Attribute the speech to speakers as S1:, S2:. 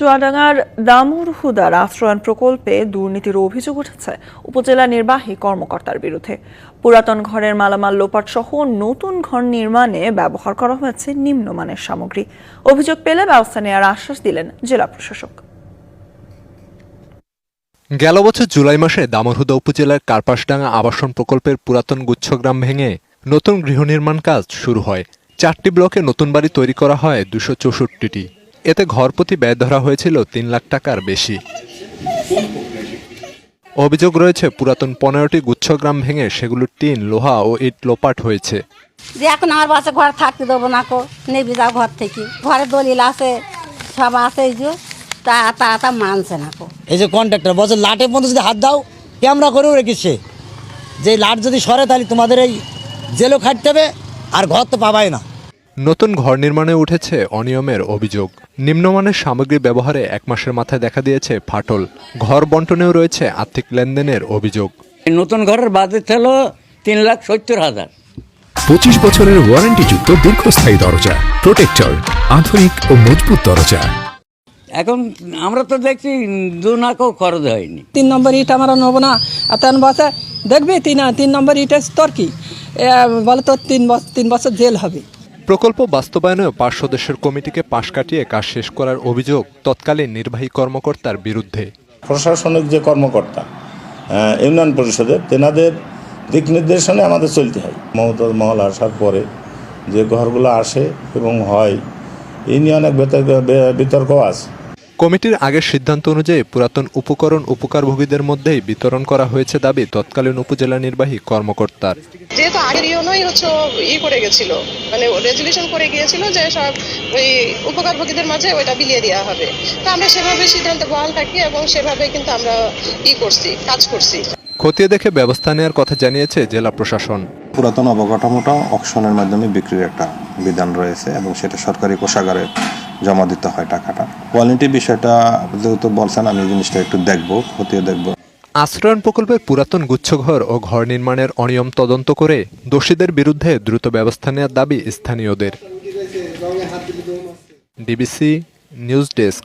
S1: চুয়াডাঙ্গার দামুর হুদার আশ্রয়ণ প্রকল্পে দুর্নীতির অভিযোগ উঠেছে উপজেলা নির্বাহী কর্মকর্তার বিরুদ্ধে। পুরাতন ঘরের মালামাল লোপাট সহ নতুন ঘর নির্মাণে ব্যবহার করা হয়েছে নিম্নমানের সামগ্রী। অভিযোগ পেলে ব্যবস্থা নেওয়ার আশ্বাস দিলেন জেলা প্রশাসক।
S2: গেল বছর জুলাই মাসে দামরহুদা উপজেলার কার্পাসডাঙ্গা আবাসন প্রকল্পের পুরাতন গুচ্ছগ্রাম ভেঙে নতুন গৃহ নির্মাণ কাজ শুরু হয়। চারটি ব্লকে নতুন বাড়ি তৈরি করা হয় দুশো চৌষট্টিটি। এতে ঘরপ্রতি ব্যয় ধরা হয়েছিল তিন লাখ টাকার বেশি। অভিযোগ রয়েছে পুরাতন পনেরোটি গুচ্ছগ্রাম ভেঙে সেগুলোর টিন লোহা ও ইট লোপাট হয়েছে।
S3: যে এখন আমার বাচ্চা ঘর থাকতে দেবো না কো নেবি যাও ঘর থেকে। ঘরে দলিল আছে সব আছে এই যে তা তা তা মানছে না কো।
S4: এই যে কন্ট্রাক্টর বছর লাটের মধ্যে যদি হাত দাও ক্যামেরা করেও রেখেছে যে লাট যদি সরে তাহলে তোমাদের এই জেলও খাটতে হবে আর ঘর তো পাবাই না।
S2: নতুন ঘর নির্মাণে উঠেছে অনিয়মের অভিযোগ। নিম্নমানের সামগ্রী ব্যবহারে এক মাসের মাথায় দেখা দিয়েছে ফাটল। ঘর বন্টনেও রয়েছে আর্থিক লেনদেনের অভিযোগ।
S5: এই নতুন ঘরের বাজেট হলো তিন লাখ সত্তর হাজার।
S6: পঁচিশ বছরের ওয়ারেন্টিযুক্ত দীর্ঘস্থায়ী দরজা প্রোটেক্টর আধুনিক ও মজবুত দরজা।
S5: এখন আমরা তো দেখছি দু নাকও খরচ হয়নি।
S7: তিন নম্বর ইট আমরা নেব না। আর তেন বসে দেখবি তিন তিন নম্বর ইটের তোর কি? বলে তোর তিন বছর তিন বছর জেল হবে।
S2: প্রকল্প বাস্তবায়নেও পাঁচ সদস্যের কমিটিকে পাশ কাটিয়ে কাজ শেষ করার অভিযোগ তৎকালীন নির্বাহী কর্মকর্তার বিরুদ্ধে।
S8: প্রশাসনিক যে কর্মকর্তা ইউনিয়ন পরিষদের তেনাদের দিক নির্দেশনে আমাদের চলতে হয়। মমতাজ মহল আসার পরে যে ঘরগুলো আসে এবং হয় এই নিয়ে অনেক বিতর্ক আছে।
S2: কমিটির আগের সিদ্ধান্ত অনুযায়ী পুরাতন উপকরণ উপকারভোগীদের মধ্যেই বিতরণ করা হয়েছে দাবি তৎকালীন উপজেলা নির্বাহী কর্মকর্তার।
S9: যেহেতু আগের ইউনোই হচ্ছে ই করে গেছিল মানে রেজলিউশন করে গিয়েছিল যে সব ওই উপকারভোগীদের মাঝে ওইটা বিলিয়ে দেওয়া হবে। তো আমরা সেভাবে সিদ্ধান্ত বহাল থাকি এবং সেভাবে কিন্তু আমরা ই করছি কাজ করছি।
S2: খতিয়ে দেখে ব্যবস্থা নেওয়ার কথা জানিয়েছে জেলা প্রশাসন।
S10: পুরাতন অবকাঠামোটা অকশনের মাধ্যমে বিক্রির একটা বিধান রয়েছে এবং সেটা সরকারি কোষাগারে জমা দিতে হয় টাকাটা। কোয়ালিটি বিষয়টা যেহেতু বলছেন, আমি জিনিসটা একটু দেখব, খতিয়ে দেখব।
S2: আশ্রয়ণ প্রকল্পের পুরাতন গুচ্ছঘর ও ঘর নির্মাণের অনিয়ম তদন্ত করে দোষীদের বিরুদ্ধে দ্রুত ব্যবস্থা নেওয়ার দাবি স্থানীয়দের। DBC news desk.